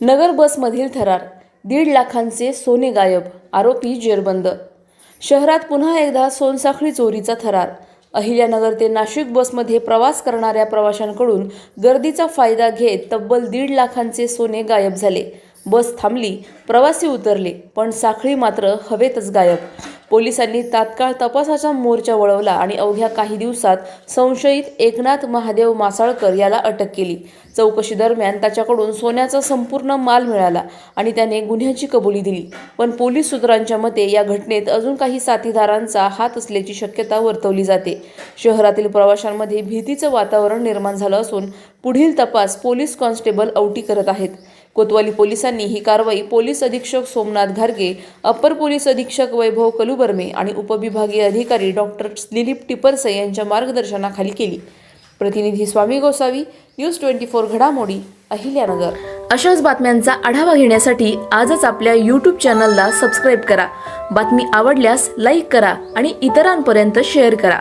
नगर बसमधील थरार. दीड लाखांचे सोने गायब. आरोपी जेरबंद. शहरात पुन्हा एकदा सोनसाखळी चोरीचा थरार. अहिल्यानगर ते नाशिक बसमध्ये प्रवास करणाऱ्या प्रवाशांकडून गर्दीचा फायदा घेत तब्बल दीड लाखांचे सोने गायब झाले. बस थांबली प्रवासी उतरले पण साखळी मात्र हवेतच गायब. पोलिसांनी तात्काळ तपासाचा मोर्चा वळवला आणि अवघ्या काही दिवसात संशयित एकनाथ महादेव मासाळकर याला अटक केली. चौकशी दरम्यान त्याच्याकडून सोन्याचा संपूर्ण माल मिळाला आणि त्याने गुन्ह्याची कबुली दिली. पण पोलीस सूत्रांच्या मते या घटनेत अजून काही साथीदारांचा हात असल्याची शक्यता वर्तवली जाते. शहरातील प्रवाशांमध्ये भीतीचं वातावरण निर्माण झालं असून पुढील तपास पोलीस कॉन्स्टेबल औटी करत आहेत. कोतवाली पोलिसांनी ही कारवाई पोलीस अधीक्षक सोमनाथ घारगे अपर पोलीस अधीक्षक वैभव कलुबर्मे आणि उपविभागीय अधिकारी डॉक्टर दिलीप टिपरसे यांच्या मार्गदर्शनाखाली केली. प्रतिनिधी Swami Gosavi news twenty four घडामोडी अहिल्यानगर. अशाच बातम्यांचा आढावा घेण्यासाठी आजच आपल्या यूट्यूब चॅनलला सबस्क्राईब करा. बातमी आवडल्यास लाईक करा आणि इतरांपर्यंत शेअर करा.